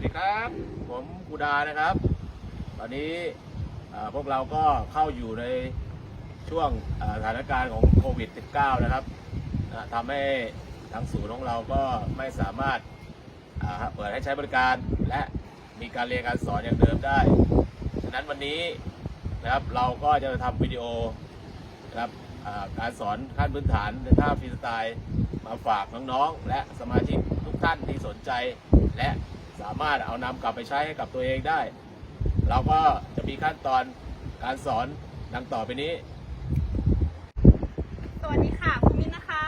วัสดีครับ ผมกูดานะครับ ตอนนี้พวกเราก็เข้าอยู่ในช่วงสถานการณ์ของโควิด -19 นะครับทำให้ทางศูนย์ของเราก็ไม่สามารถเปิดให้ใช้บริการและมีการเรียนการสอนอย่างเดิมได้ ฉะนั้นวันนี้นะครับเราก็จะทำวิดีโอนะครับการสอนขั้นพื้นฐานในท่าฟรีสไตล์มาฝากน้องๆ และสมาชิกทุกท่านที่สนใจและ สามารถเอานำกลับไปใช้ให้กับตัวเองได้ เราก็จะมีขั้นตอนการสอนดังต่อไปนี้ สวัสดีค่ะครูมิ้นนะคะ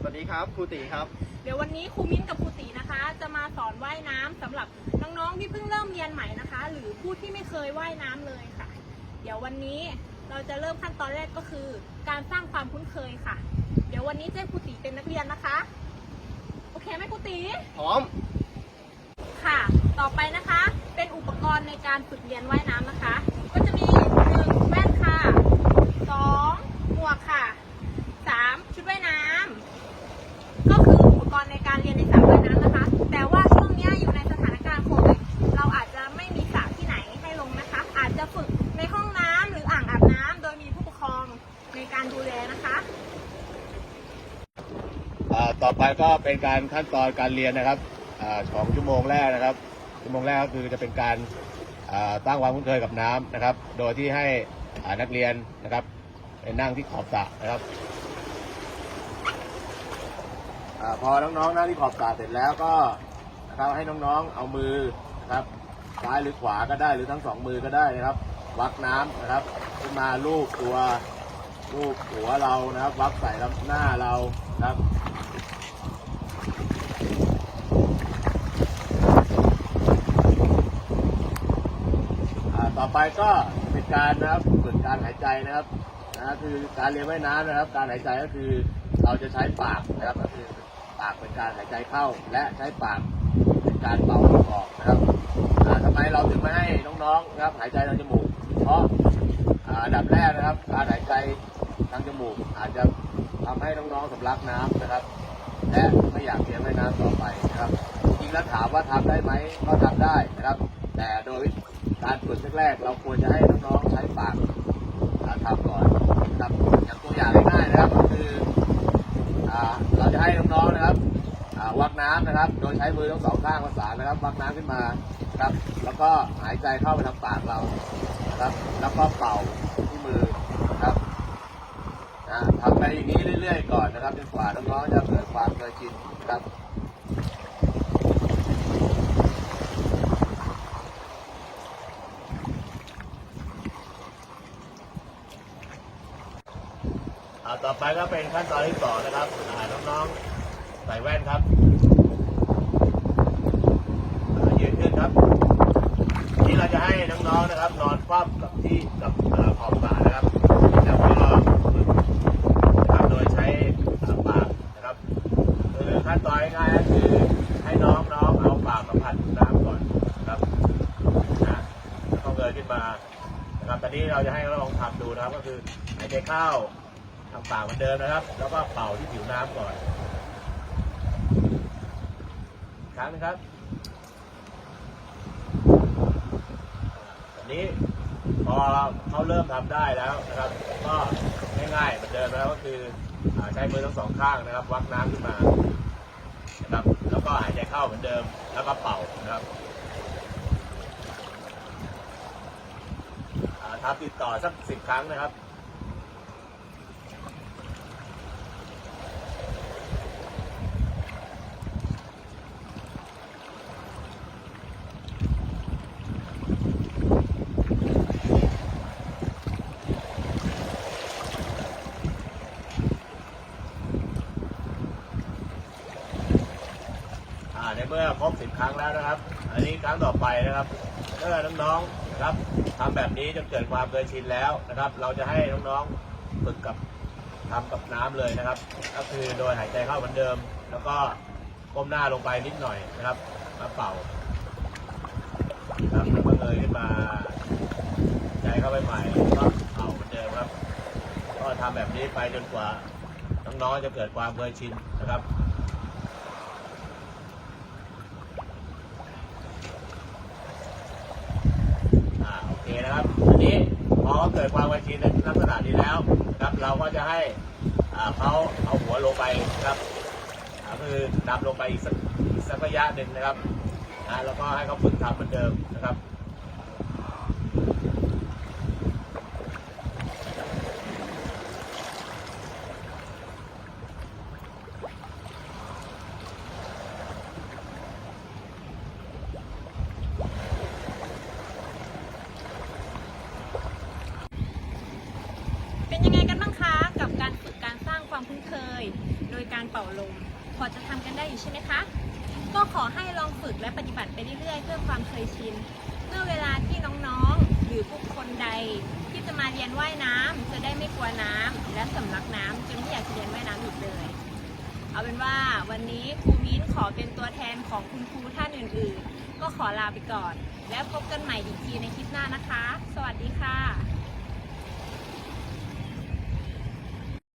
สวัสดีครับครูตีครับ เดี๋ยววันนี้ครูมิ้นกับครูตีนะคะ จะมาสอนว่ายน้ำสำหรับน้องๆที่เพิ่งเริ่มเรียนใหม่นะคะ หรือผู้ที่ไม่เคยว่ายน้ำเลยค่ะ เดี๋ยววันนี้เราจะเริ่มขั้นตอนแรกก็คือ การสร้างความคุ้นเคยค่ะ เดี๋ยววันนี้เจ้ครูตีเป็นนักเรียนนะคะ โอเคไหมครูตี พร้อม ค่ะ ต่อไปนะคะ เป็นอุปกรณ์ในการฝึกเรียนว่ายน้ำนะคะ ก็จะมีหนึ่งแว่นค่ะสองหมวกค่ะสามชุดว่ายน้ำก็คืออุปกรณ์ในการเรียนในสระว่ายน้ำนะคะ แต่ว่าช่วงนี้อยู่ในสถานการณ์โควิดเราอาจจะไม่มีสระที่ไหนให้ลงนะคะ อาจจะฝึกในห้องน้ำหรืออ่างอาบน้ำโดยมีผู้ปกครองในการดูแลนะคะต่อไปก็เป็นการขั้นตอนการเรียนนะครับ ของชั่วโมงแรกนะครับชั่วโมงแรกก็คือจะเป็นการตั้งความคุ้นเคยกับน้ำนะครับ โดยที่ให้นักเรียนนะครับไปนั่งที่ขอบสระนะครับอพอน้องๆนั่งที่ขอบสระเสร็จแล้วก็นะครับให้น้องๆเอามือนะครับซ้ายหรือขวาก็ได้หรือทั้งสองมือก็ได้นะครับ วักน้ำนะครับขึ้นมาลูบตัวรูปหัวเรานะครับ วักใส่ลำหน้าเรานะครับอ่าต่อ ไปก็เป็นการนะครับฝึกการหายใจนะครับนะคือการเรียนว่ายน้ำนะครับ การหายใจก็คือเราจะใช้ปากนะครับก็คือปากเป็นการหายใจเข้า และใช้ปากเป็นการเป่าลมออกนะครับทำไมเราถึงไม่ให้น้องๆนะครับ หายใจทางจมูก เพราะอ่าอันดับแรกนะครับ การหายใจทางจมูก อาจจะทำให้น้องๆสำลักน้ำนะครับ และไม่อยากเรียนว่ายน้ำต่อไปนะครับจริงแล้วถามว่าทำได้ไหมก็ทำได้นะครับ แต่โดยการฝึกแรกๆเราควรจะให้น้องๆใช้ปากทำก่อนนะครับอย่างตัวอย่างง่ายๆนะครับก็คืออเราจะให้น้องๆนะครับวักน้ำนะครับ โดยใช้มือทั้งสองข้างประสานนะครับวักน้ำขึ้นมาครับ แล้วก็หายใจเข้าไปทางปากเรานะครับ แล้วก็เป่าที่มือครับทำไปอย่างนี้เรื่อยๆก่อนนะครับจนกว่าน้องๆจะเกิดความเคยชินครับ อ่าต่อไปก็เป็นขั้นตอนที่สองนะครับอ่าน้องๆใส่แว่นครับยืนขึ้นครับนี่เราจะให้น้องๆนะครับ นอนคว่ำกับที่กับขอบสระนะครับแล้วก็ฝึกนะครับโดยใช้ปากนะครับคือขั้นตอนง่ายๆก็คือให้น้องๆเอาปากสัมผัสน้ำก่อนนะครับนะแล้วก็เงยขึ้นมานะครับตอนนี้เราจะให้ลองทำดูนะครับก็คือใหายใจเข้า ทางปากเหมือนเดิมนะครับ แล้วก็เป่าที่ผิวน้ำก่อน ครั้งนึงครับอันนี้พอเขาเริ่มทำได้แล้วนะครับ ก็ง่ายๆเหมือนเดิมแล้วก็คืออใช้มือทั้งสองข้างนะครับวักน้ำขึ้นมานะครับแล้วก็หายใจเข้าเหมือนเดิม แล้วก็เป่านะครับทำติดต่อสักสิบครั้งนะครับ ในเมื่อครบสิบครั้งแล้วนะครับ อันนี้ครั้งต่อไปนะครับเมื่อน้องๆนะครับทำแบบนี้จนเกิดความเคยชินแล้วนะครับ เราจะให้น้องๆฝึกกับทำกับน้ำเลยนะครับ ก็คือโดยหายใจเข้าเหมือนเดิม แล้วก็ก้มหน้าลงไปนิดหน่อยนะครับมาเป่าครับแล้วก็เงยขึ้นมาใจเข้าไปใหม่ก็เป่าเหมือนเดิมครับ ก็ทำแบบนี้ไปจนกว่าน้องๆจะเกิดความเคยชินนะครับ ความเคยชินในลักษณะนี้แล้วนะครับเราก็จะให้เขาเอาหัวลงไปนะครับคือดำลงไปอีกสักระยะหนึ่งนะครับแล้วก็ให้เขาฝึกทำเหมือนเดิมนะครับ เป็นยังไงกันบ้างคะกับการฝึกการสร้าง ความคุ้นเคย โดยการเป่าลมพอจะทำกันได้อยู่ใช่ไหมคะ ก็ขอให้ลองฝึกและปฏิบัติไปเรื่อยๆ เพื่อความเคยชิน เมื่อเวลาที่น้องๆ หรือผู้คนใดที่จะมาเรียนว่ายน้ำจะได้ไม่กลัวน้ำและสำลักน้ำจนไม่อยากเรียนว่ายน้ำอีกเลย เอาเป็นว่าวันนี้ครูมิ้นขอเป็นตัวแทนของคุณครูท่านอื่นๆ ก็ขอลาไปก่อน แล้วพบกันใหม่อีกทีในคลิปหน้านะคะ สวัสดีค่ะ